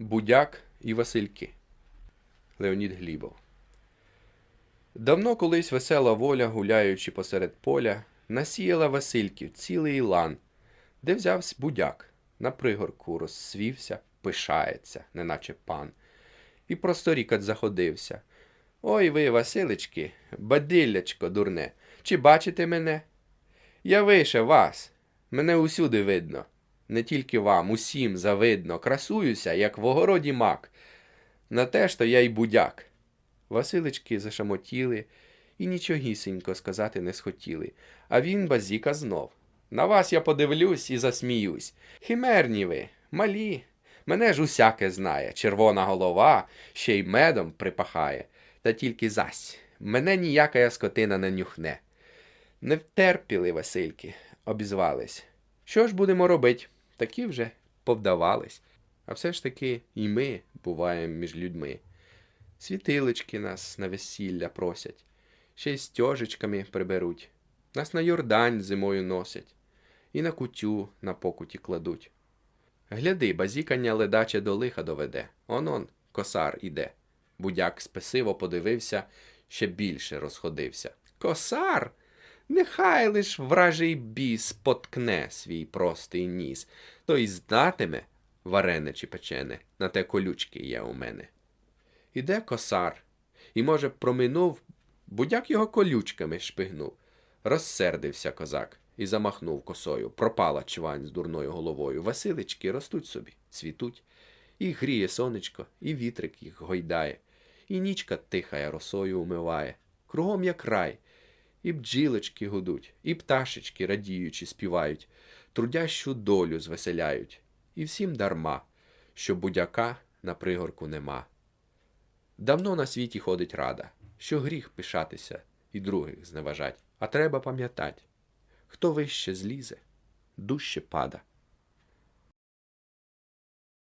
Будяк і Васильки. Леонід Глібов. Давно колись весела воля, гуляючи посеред поля, насіяла Васильків цілий лан, де взявсь будяк, на пригорку розсвівся, пишається, неначе пан, і просторікать заходився. Ой ви, Василички, бадиллячко дурне, чи бачите мене? Я вище вас, мене усюди видно. Не тільки вам, усім завидно, красуюся, як в огороді мак. На те то я й будяк. Василички зашамотіли і нічогісінько сказати не схотіли, а він базіка знов. На вас я подивлюсь і засміюсь. Химерні ви, малі. Мене ж усяке знає, червона голова ще й медом припахає. Та тільки зась, мене ніяка скотина не нюхне. Не втерпіли Васильки, обізвались. Що ж будемо робить? Такі вже повдавались. А все ж таки і ми буваємо між людьми. Світилички нас на весілля просять, ще й стежечками приберуть. Нас на Йордань зимою носять, і на кутю на покуті кладуть. Гляди, базікання ледаче до лиха доведе. Он-он, косар іде. Будяк спесиво подивився, ще більше розходився. Косар? Нехай лиш вражий біс поткне свій простий ніс, то й знатиме, варене чи печене, на те колючки є у мене. Іде косар, і, може, проминув, будяк його колючками шпигнув. Розсердився козак і замахнув косою. Пропала чвань з дурною головою. Василички ростуть собі, цвітуть. І гріє сонечко, і вітрик їх гойдає, і нічка тихая росою умиває. Кругом як рай. І бджілочки гудуть, і пташечки, радіючи, співають, трудящу долю звеселяють. І всім дарма, що будяка на пригорку нема. Давно на світі ходить рада, що гріх пишатися і других зневажать, а треба пам'ятать, хто вище злізе, дужче пада.